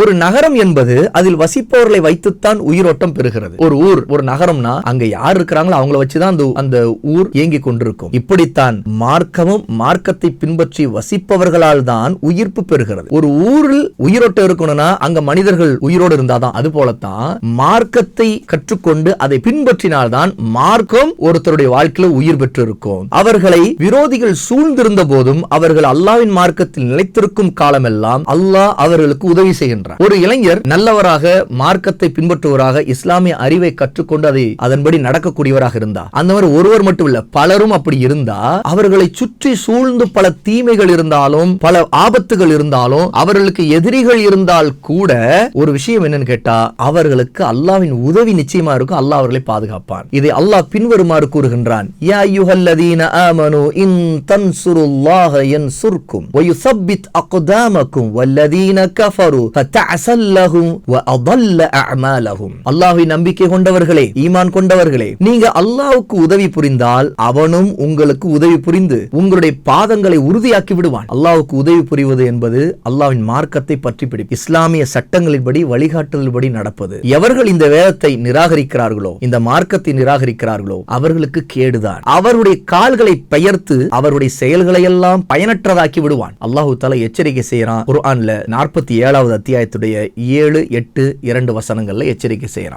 ஒரு நகரம் என்பது அதில் வசிப்பவர்களை வைத்துத்தான் உயிரோட்டம் பெறுகிறது. ஒரு ஊர் ஒரு நகரம்னா அங்க யார் இருக்கிறாங்களோ அவங்கள வச்சுதான் அந்த அந்த ஊர் இயங்கி கொண்டிருக்கும். இப்படித்தான் மார்க்கமும் மார்க்கத்தை பின்பற்றி வசிப்பவர்களால் தான் உயிர்ப்பு பெறுகிறது. ஒரு ஊரில் உயிரோட்டம் இருக்கணும்னா அங்க மனிதர்கள் உயிரோடு இருந்தாதான். அது போலத்தான் மார்க்கத்தை கற்றுக்கொண்டு அதை பின்பற்றினால்தான் மார்க்கம் ஒருத்தருடைய வாழ்க்கையில உயிர் பெற்றிருக்கும். அவர்களை விரோதிகள் சூழ்ந்திருந்த போதும் அவர்கள் அல்லாவின் மார்க்கத்தில் நிலைத்திருக்கும் காலமெல்லாம் அல்லாஹ் அவர்களுக்கு உதவி செய்கின்றார் ஒரு இளைஞர் நல்லவராக மார்க்கத்தை பின்பற்றுவராக இஸ்லாமிய அறிவை கற்றுக்கொண்டு அதை அதன்படி நடக்கக்கூடியவராக இருந்தார். அந்த மாதிரி ஒருவர் மட்டும் இல்ல பலரும் அப்படி இருந்தா அவர்களை சுற்றி சூழ்ந்து பல தீமைகள் இருந்தாலும் பல ஆபத்துகள் இருந்தாலும் அவர்களுக்கு எதிரிகள் இருந்தால் கூட ஒரு விஷயம் என்னன்னு கேட்டா அவர்களுக்கு அல்லாவின் உதவி நிச்சயமா இருக்கும் அல்லாஹ் அவர்களை பாதுகாப்பான். இதை அல்லாஹ் பின்வருமாறு கூறுகின்றான். யா யுஹல்லதீன ஆமனு இன் தன்சுருல்லாஹ யன்சுர்கும் வயுஸப்பித் அக்தாமக்கும் வல்லதீன கஃபரு ஃபத் வஅضل நம்பிக்கை கொண்டவர்களே ஈமான் கொண்டவர்களே நீங்க அல்லாஹுக்கு உதவி புரிந்தால் அவனும் உங்களுக்கு உதவி புரிந்து உங்களுடைய பாதங்களை உறுதியாக்கி விடுவான் அல்லாஹுக்கு உதவி புரிவது என்பது அல்லாவின் மார்க்கத்தை பற்றி பிடி இஸ்லாமிய சட்டங்களின்படி வழிகாட்டுதல்படி நடப்பது எவர்கள் இந்த வேதத்தை நிராகரிக்கிறார்களோ இந்த மார்க்கத்தை நிராகரிக்கிறார்களோ அவர்களுக்கு கேடுதான் அவருடைய கால்களை பெயர்த்து அவருடைய செயல்களை எல்லாம் பயனற்றதாக்கி விடுவான் அல்லாஹு தலா எச்சரிக்கை செய்யறான் குர்ஆன்ல நாற்பத்தி ஏழாவது அத்தியாயத்துடைய ஏழு எட்டு இரண்டு வசனங்களில் எச்சரிக்கை செய்கிறான்